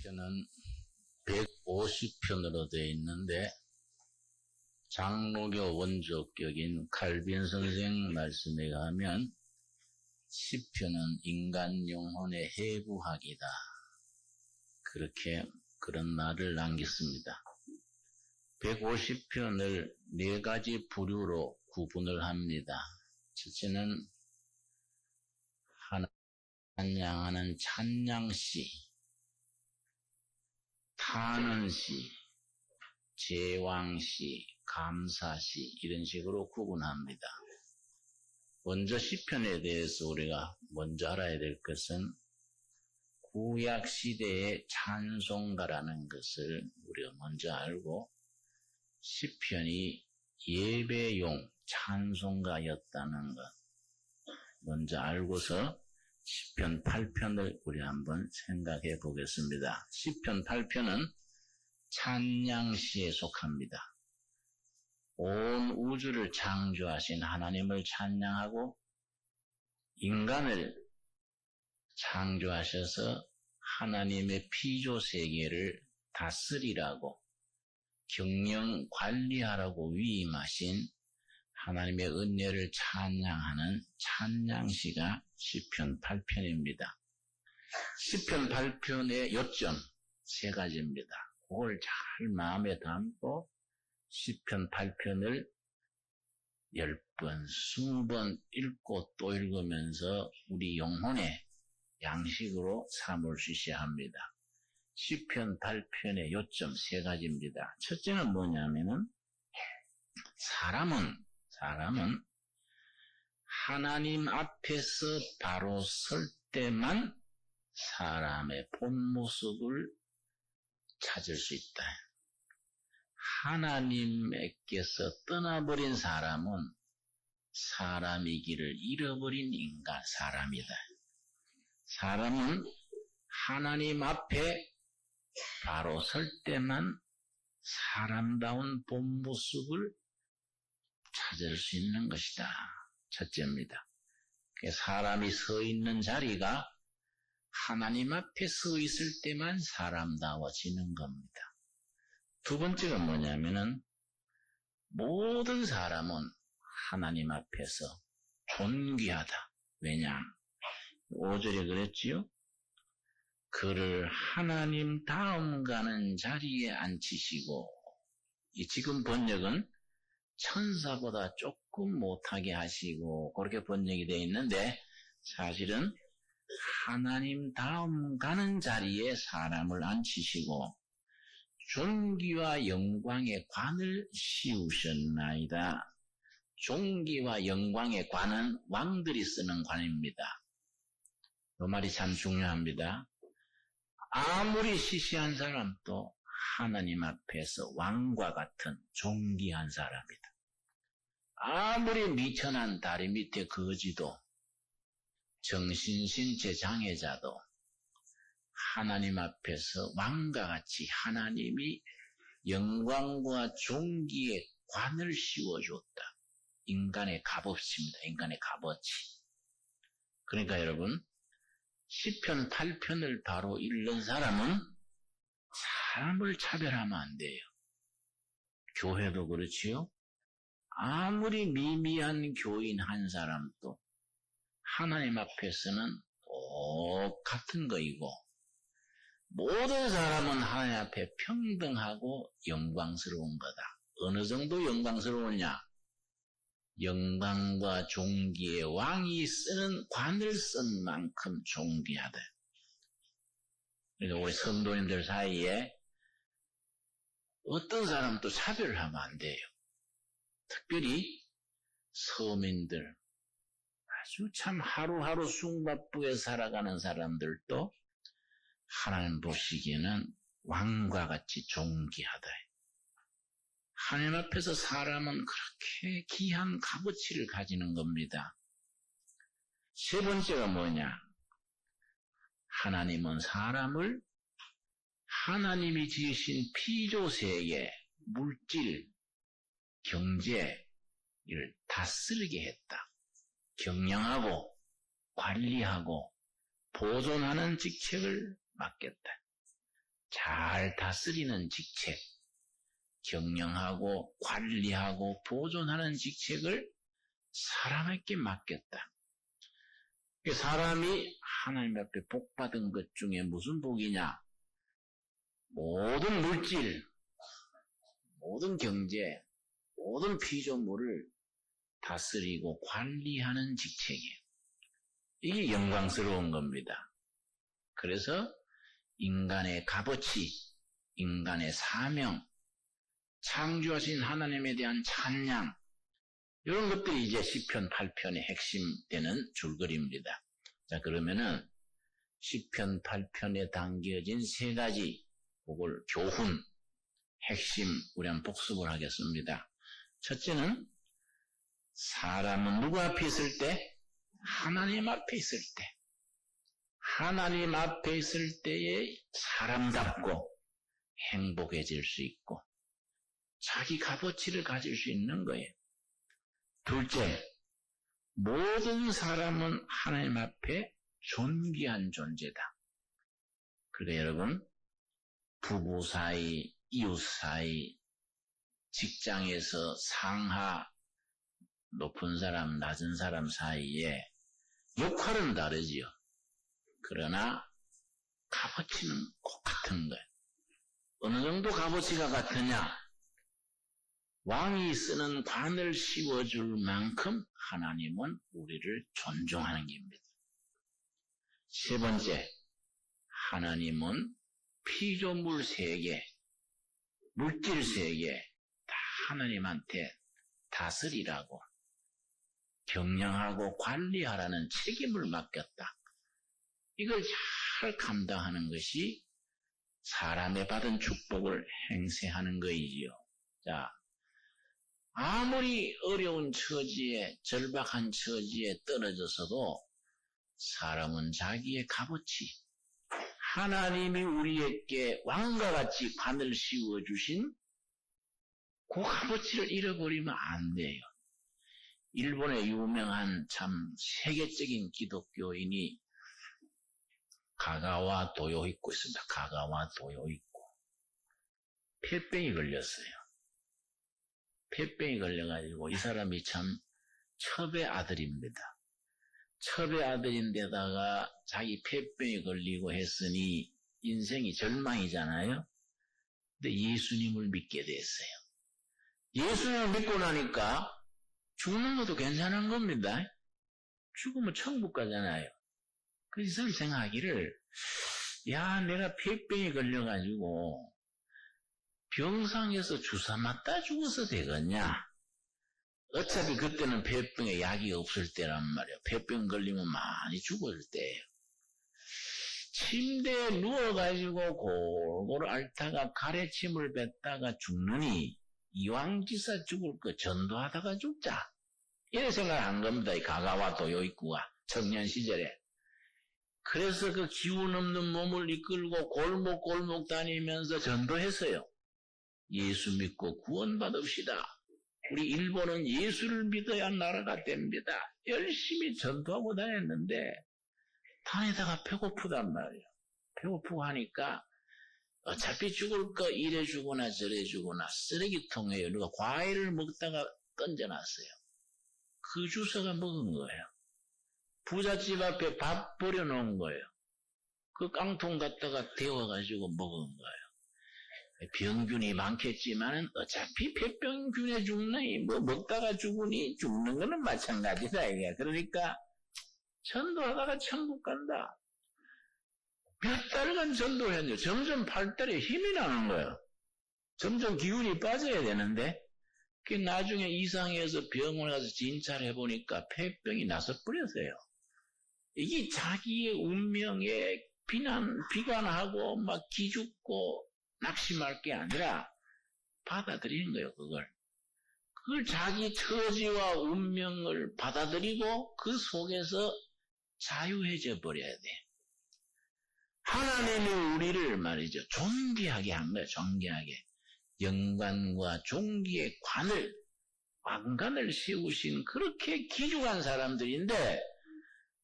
시편은 150편으로 되어 있는데 장로교 원조격인 칼빈 선생 말씀에 의하면 시편은 인간 영혼의 해부학이다. 그렇게 그런 말을 남겼습니다. 150편을 네 가지 부류로 구분을 합니다. 첫째는 찬양하는 찬양시, 탄원시, 제왕시, 감사시 이런 식으로 구분합니다. 먼저 시편에 대해서 우리가 먼저 알아야 될 것은 구약 시대의 찬송가라는 것을 우리가 먼저 알고 시편이 예배용 찬송가였다는 것 먼저 알고서 시편 8편을 우리 한번 생각해 보겠습니다. 시편 8편은 찬양시에 속합니다. 온 우주를 창조하신 하나님을 찬양하고 인간을 창조하셔서 하나님의 피조 세계를 다스리라고 경영 관리하라고 위임하신 하나님의 은혜를 찬양하는 찬양시가 시편 8편입니다. 시편 8편의 요점 세 가지입니다. 그걸 잘 마음에 담고 시편 8편을 10번, 20번 읽고 또 읽으면서 우리 영혼의 양식으로 삼을 수 있어야 합니다. 시편 8편의 요점 세 가지입니다. 첫째는 뭐냐면은 사람은 사람은 하나님 앞에서 바로 설 때만 사람의 본 모습을 찾을 수 있다. 하나님께서 떠나버린 사람은 사람이기를 잃어버린 인간, 사람이다. 사람은 하나님 앞에 바로 설 때만 사람다운 본 모습을 찾을 수 있는 것이다. 첫째입니다. 사람이 서 있는 자리가 하나님 앞에 서 있을 때만 사람다워지는 겁니다. 두 번째가 뭐냐면은 모든 사람은 하나님 앞에서 존귀하다. 왜냐? 5절에 그랬지요? 그를 하나님 다음 가는 자리에 앉히시고 이 지금 번역은 천사보다 조금 못하게 하시고 그렇게 번역이 되어 있는데 사실은 하나님 다음 가는 자리에 사람을 앉히시고 존귀와 영광의 관을 씌우셨나이다. 존귀와 영광의 관은 왕들이 쓰는 관입니다. 이 말이 참 중요합니다. 아무리 시시한 사람도 하나님 앞에서 왕과 같은 존귀한 사람이다. 아무리 미천한 다리 밑에 거지도 정신신체 장애자도 하나님 앞에서 왕과 같이 하나님이 영광과 존귀의 관을 씌워줬다. 인간의 값없입니다. 인간의 값어치. 그러니까 여러분, 10편, 8편을 바로 읽는 사람은 사람을 차별하면 안 돼요. 교회도 그렇지요. 아무리 미미한 교인 한 사람도 하나님 앞에서는 똑같은 거이고 모든 사람은 하나님 앞에 평등하고 영광스러운 거다. 어느 정도 영광스러우냐? 영광과 존귀의 왕이 쓰는 관을 쓴 만큼 존귀하다. 그러니까 우리 성도님들 사이에 어떤 사람도 차별을 하면 안 돼요. 특별히 서민들, 아주 참 하루하루 숨바쁘게 살아가는 사람들도 하나님 보시기에는 왕과 같이 존귀하다. 하나님 앞에서 사람은 그렇게 귀한 값어치를 가지는 겁니다. 세 번째가 뭐냐? 하나님은 사람을 하나님이 지으신 피조세계, 물질, 경제를 다스리게 했다. 경영하고 관리하고 보존하는 직책을 맡겼다. 잘 다스리는 직책, 경영하고 관리하고 보존하는 직책을 사람에게 맡겼다. 사람이 하나님 앞에 복 받은 것 중에 무슨 복이냐? 모든 물질, 모든 경제, 모든 피조물을 다스리고 관리하는 직책이에요. 이게 영광스러운 겁니다. 그래서 인간의 값어치, 인간의 사명, 창조하신 하나님에 대한 찬양, 이런 것들이 이제 시편 8편의 핵심 되는 줄거리입니다. 자, 그러면은 시편 8편에 담겨진 세 가지 그걸 교훈, 핵심 우리 한번 복습을 하겠습니다. 첫째는 사람은 누구 앞에 있을 때? 하나님 앞에 있을 때. 하나님 앞에 있을 때에 사람답고 행복해질 수 있고 자기 값어치를 가질 수 있는 거예요. 둘째, 모든 사람은 하나님 앞에 존귀한 존재다. 그래 여러분, 부부 사이, 이웃 사이, 직장에서 상하, 높은 사람, 낮은 사람 사이에 역할은 다르지요. 그러나 값어치는 똑같은 거예요. 어느 정도 값어치가 같으냐? 왕이 쓰는 관을 씌워줄 만큼 하나님은 우리를 존중하는 겁니다. 세 번째, 하나님은 피조물 세계, 물질 세계 다 하나님한테 다스리라고 경영하고 관리하라는 책임을 맡겼다. 이걸 잘 감당하는 것이 사람의 받은 축복을 행세하는 것이지요. 자, 아무리 어려운 처지에, 절박한 처지에 떨어져서도 사람은 자기의 값어치, 하나님이 우리에게 왕과 같이 관을 씌워 주신 그 값어치를 잃어버리면 안 돼요. 일본의 유명한 참 세계적인 기독교인이 가가와 도요있고 있습니다. 가가와 도요있고. 폐병이 걸렸어요. 폐병이 걸려가지고 이 사람이 참 첩의 아들입니다. 첩의 아들인데다가 자기 폐병이 걸리고 했으니 인생이 절망이잖아요. 근데 예수님을 믿게 됐어요. 예수님을 믿고 나니까 죽는 것도 괜찮은 겁니다. 죽으면 천국 가잖아요. 그래서 생각하기를, 야, 내가 폐병에 걸려가지고, 병상에서 주사 맞다 죽어서 되겠냐? 어차피 그때는 폐병에 약이 없을 때란 말이야. 폐병 걸리면 많이 죽을 때예요. 침대에 누워가지고 골고루 앓다가 가래침을 뱉다가 죽느니 이왕지사 죽을 거 전도하다가 죽자. 이런 생각을 한 겁니다. 이 가가와 도요이쿠가 청년 시절에. 그래서 그 기운 없는 몸을 이끌고 골목 골목 다니면서 전도했어요. 예수 믿고 구원받읍시다. 우리 일본은 예수를 믿어야 나라가 됩니다. 열심히 전도하고 다녔는데 다니다가 배고프단 말이에요. 배고프고 하니까 어차피 죽을 거 이래 주거나 저래 주거나 쓰레기통에 우리가 과일을 먹다가 던져놨어요. 그 주사가 먹은 거예요. 부잣집 앞에 밥 버려놓은 거예요. 그 깡통 갖다가 데워가지고 먹은 거예요. 병균이 많겠지만 어차피 폐병균에 죽느니 뭐 먹다가 죽으니 죽는 거는 마찬가지다 이게. 그러니까 전도하다가 천국 간다. 몇 달간 전도했는데 점점 팔다리에 힘이 나는 거예요. 점점 기운이 빠져야 되는데 그 나중에 이상해서 병원에 가서 진찰을 해보니까 폐병이 나서 버렸어요. 이게 자기의 운명에 비난, 비관하고 막 기죽고 낙심할 게 아니라 받아들이는 거예요, 그걸. 그걸 자기 처지와 운명을 받아들이고 그 속에서 자유해져 버려야 돼. 하나님이 우리를 말이죠. 존귀하게 한 거예요, 존귀하게. 영광과 존귀의 관을, 왕관을 세우신 그렇게 기중한 사람들인데,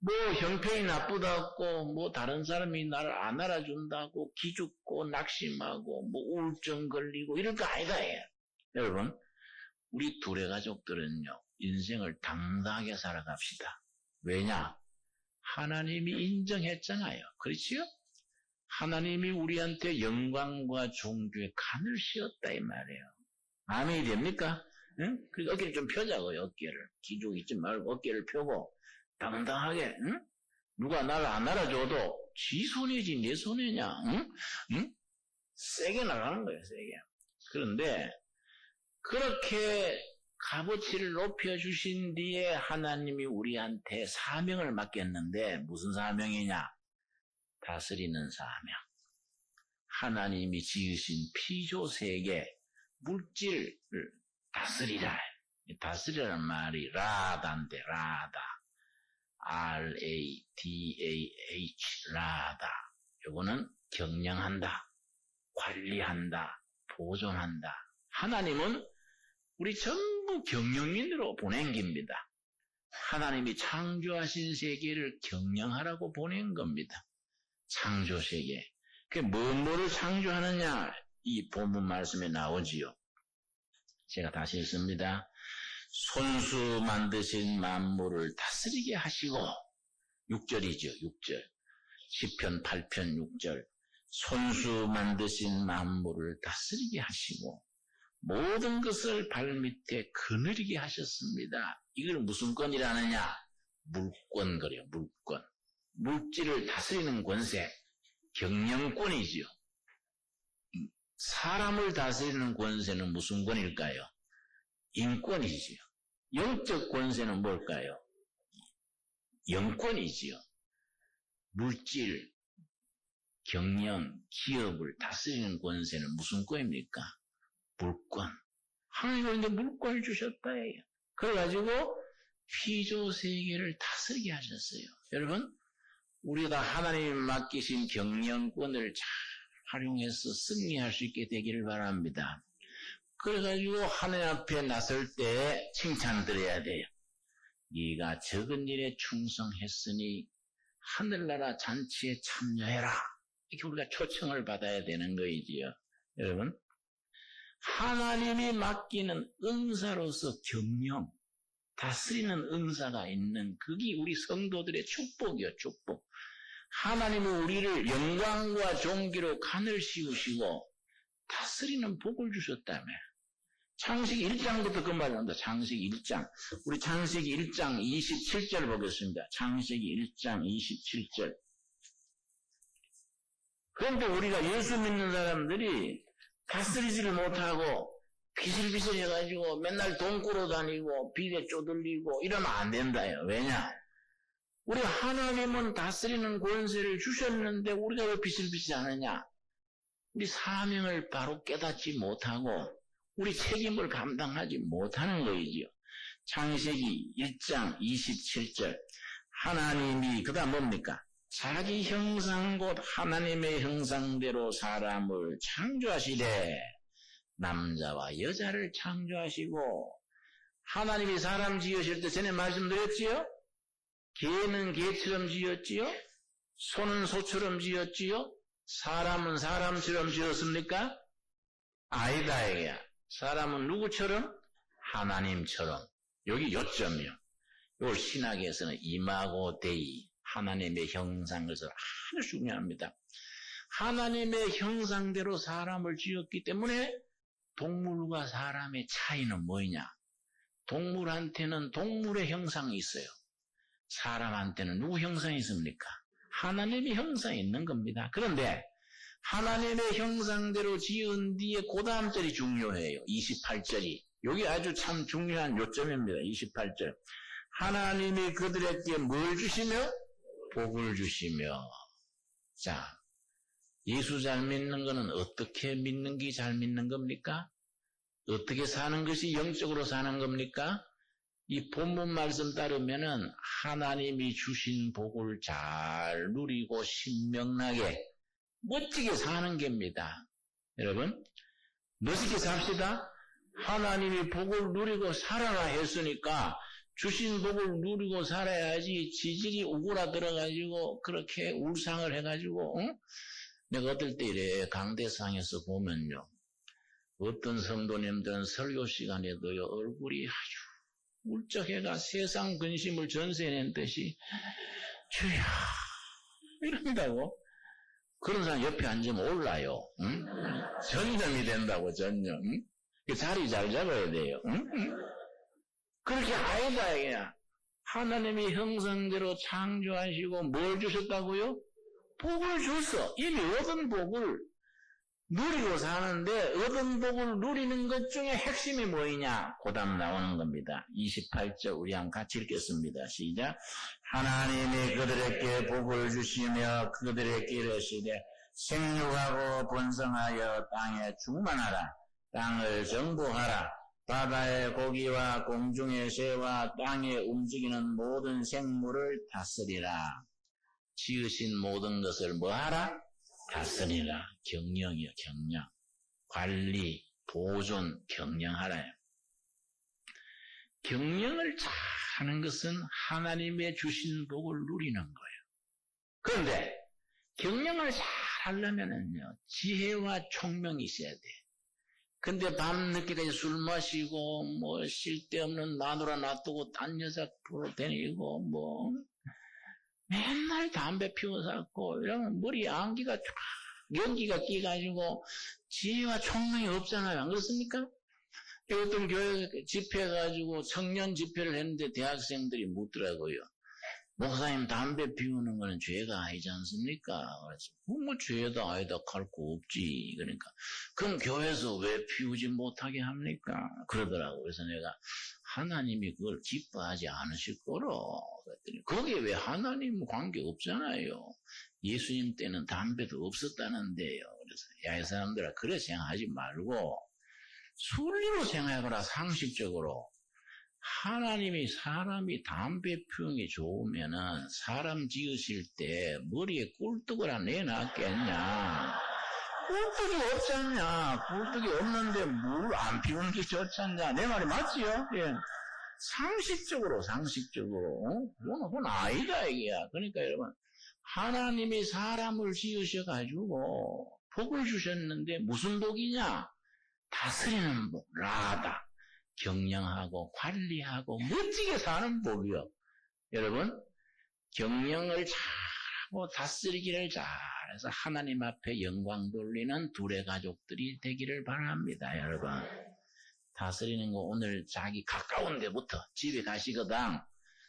뭐 형편이 나쁘다고 뭐 다른 사람이 나를 안 알아준다고 기죽고 낙심하고 뭐 우울증 걸리고 이럴 거 아니다 예. 여러분 우리 둘의 가족들은요 인생을 당당하게 살아갑시다 왜냐 하나님이 인정했잖아요 그렇지요? 하나님이 우리한테 영광과 종교의 간을 씌웠다 이 말이에요 아멘이 됩니까? 응? 그 어깨를 좀 펴자고요 어깨를 기죽 있지 말고 어깨를 펴고 당당하게, 응? 누가 나를 안 알아줘도 지 손이지 내 손이냐, 응? 응? 세게 나가는 거예요, 세게. 그런데 그렇게 값어치를 높여주신 뒤에 하나님이 우리한테 사명을 맡겼는데 무슨 사명이냐? 다스리는 사명. 하나님이 지으신 피조 세계 물질을 다스리라. 다스리라는 말이 라다인데 라다. R-A-D-A-H, 라다. 요거는 경영한다, 관리한다, 보존한다. 하나님은 우리 전부 경영인으로 보낸 겁니다. 하나님이 창조하신 세계를 경영하라고 보낸 겁니다. 창조 세계. 그 뭐뭐를 창조하느냐? 이 본문 말씀에 나오지요. 제가 다시 읽습니다. 손수 만드신 만물을 다스리게 하시고 6절이죠. 6절. 10편 8편 6절. 손수 만드신 만물을 다스리게 하시고 모든 것을 발밑에 그늘이게 하셨습니다. 이걸 무슨 권이라느냐? 물권 그래요. 물권. 물질을 다스리는 권세. 경영권이지요. 사람을 다스리는 권세는 무슨 권일까요? 인권이지요. 영적 권세는 뭘까요? 영권이지요. 물질, 경영, 기업을 다스리는 권세는 무슨 권입니까? 물권. 하나님은 물권을 주셨다 예요. 그래가지고 피조 세계를 다스리게 하셨어요. 여러분, 우리가 다 하나님이 맡기신 경영권을 잘 활용해서 승리할 수 있게 되기를 바랍니다. 그래가지고 하나님 앞에 나설 때 칭찬 드려야 돼요. 네가 적은 일에 충성했으니 하늘나라 잔치에 참여해라. 이렇게 우리가 초청을 받아야 되는 거이지요. 여러분, 하나님이 맡기는 은사로서 경영, 다스리는 은사가 있는 그게 우리 성도들의 축복이요, 축복. 하나님은 우리를 영광과 종기로 간을 씌우시고 다스리는 복을 주셨다며. 창세기 1장부터 그 말을 한다. 창세기 1장. 우리 창세기 1장 27절 보겠습니다. 창세기 1장 27절. 그런데 우리가 예수 믿는 사람들이 다스리지를 못하고 비슬비슬 해가지고 맨날 돈 꾸러 다니고 비에 쪼들리고 이러면 안 된다요. 왜냐? 우리 하나님은 다스리는 권세를 주셨는데 우리가 왜 비슬비슬 하느냐? 우리 사명을 바로 깨닫지 못하고 우리 책임을 감당하지 못하는 거이지요. 창세기 1장 27절 하나님이 그 다음 뭡니까? 자기 형상 곧 하나님의 형상대로 사람을 창조하시되 남자와 여자를 창조하시고 하나님이 사람 지으실 때 전에 말씀드렸지요? 개는 개처럼 지었지요? 소는 소처럼 지었지요? 사람은 사람처럼 지었습니까? 아니다, 이게. 사람은 누구처럼? 하나님처럼. 여기 요점이요. 이걸 신학에서는 이마고 데이, 하나님의 형상, 그래서 아주 중요합니다. 하나님의 형상대로 사람을 지었기 때문에 동물과 사람의 차이는 뭐냐? 동물한테는 동물의 형상이 있어요. 사람한테는 누구 형상이 있습니까? 하나님의 형상이 있는 겁니다. 그런데 하나님의 형상대로 지은 뒤에 그 다음 절이 중요해요. 28절이. 여기 아주 참 중요한 요점입니다. 28절. 하나님이 그들에게 뭘 주시며? 복을 주시며. 자, 예수 잘 믿는 것은 어떻게 믿는 게 잘 믿는 겁니까? 어떻게 사는 것이 영적으로 사는 겁니까? 이 본문 말씀 따르면은 하나님이 주신 복을 잘 누리고 신명나게 멋지게 사는 겁니다. 여러분, 멋지게 삽시다. 하나님이 복을 누리고 살아라 했으니까 주신 복을 누리고 살아야지 지질이 오그라들어가지고 그렇게 울상을 해가지고 응? 내가 어떨 때 이래 강대상에서 보면요 어떤 성도님들은 설교 시간에도요 얼굴이 아주 울적해가 세상 근심을 전세낸 듯이 주야 이런다고 그런 사람 옆에 앉으면 올라요 응? 전염이 된다고 전염 응? 그 자리 잘 잡아야 돼요 응? 응? 그렇게 아니다 그냥 하나님이 형성대로 창조하시고 뭘 주셨다고요? 복을 줬어 이미 얻은 복을 누리고 사는데 얻은 복을 누리는 것 중에 핵심이 뭐이냐? 고담 나오는 겁니다. 28절 우리 한 같이 읽겠습니다. 시작. 하나님이 그들에게 복을 주시며 그들에게 이르시되 생육하고 번성하여 땅에 충만하라. 땅을 정복하라. 바다의 고기와 공중의 새와 땅에 움직이는 모든 생물을 다스리라. 지으신 모든 것을 뭐하라? 다스리라. 경영이요, 경영. 관리, 보존, 경영하라요. 경영을 잘 하는 것은 하나님의 주신 복을 누리는 거예요. 그런데 경영을 잘 하려면은요, 지혜와 총명이 있어야 돼. 근데 밤늦게까지 술 마시고, 뭐, 쓸데없는 마누라 놔두고, 딴 여자 보러 다니고, 뭐, 맨날 담배 피워 샀고, 이러면 머리 안기가 쫙, 연기가 끼가지고, 지혜와 총명이 없잖아요. 안 그렇습니까? 어떤 교회 집회 가지고 청년 집회를 했는데 대학생들이 묻더라고요. 목사님 담배 피우는 거는 죄가 아니지 않습니까? 그래서 뭐 죄도 아니다 할거 없지. 그러니까 그럼 교회에서 왜 피우지 못하게 합니까? 그러더라고. 그래서 내가 하나님이 그걸 기뻐하지 않으실 거로 그랬더니 거기에 왜 하나님 관계 없잖아요. 예수님 때는 담배도 없었다는데요. 그래서 야이 사람들아 그래 생각하지 말고 순리로 생각해라 상식적으로 하나님이 사람이 담배 피우는 좋으면은 사람 지으실 때 머리에 꿀떡을 안 내놨겠냐 꿀떡이 없잖냐 꿀떡이 없는데 물 안 피우는 게 좋잖냐 내 말이 맞지요? 예. 상식적으로 상식적으로 어? 그건, 그건 아니다 이게야 그러니까 여러분 하나님이 사람을 지으셔가지고 복을 주셨는데 무슨 복이냐 다스리는 복, 라다. 경영하고 관리하고 멋지게 사는 복이요. 여러분, 경영을 잘 하고 다스리기를 잘해서 하나님 앞에 영광 돌리는 둘의 가족들이 되기를 바랍니다, 여러분. 다스리는 거 오늘 자기 가까운 데부터 집에 가시거든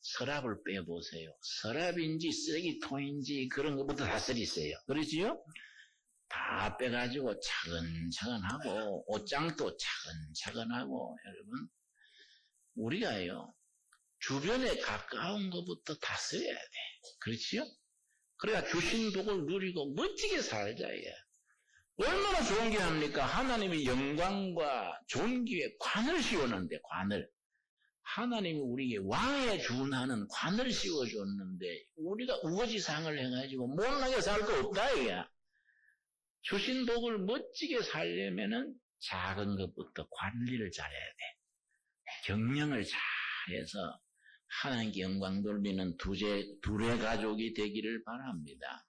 서랍을 빼보세요. 서랍인지 쓰레기통인지 그런 것부터 다스리세요. 그러지요? 다 빼가지고 차근차근하고 옷장도 차근차근하고 여러분 우리가요 주변에 가까운 것부터 다써야 돼 그렇지요? 그래야 주신 복을 누리고 멋지게 살자 예. 얼마나 좋은 게 합니까? 하나님이 영광과 존귀에 관을 씌웠는데 관을 하나님이 우리에게 왕에 준하는 관을 씌워줬는데 우리가 우거지상을 해가지고 못나게 살 거 없다 이야 주신 복을 멋지게 살려면은 작은 것부터 관리를 잘해야 돼. 경영을 잘해서 하나님께 영광 돌리는 두제, 둘의 가족이 되기를 바랍니다.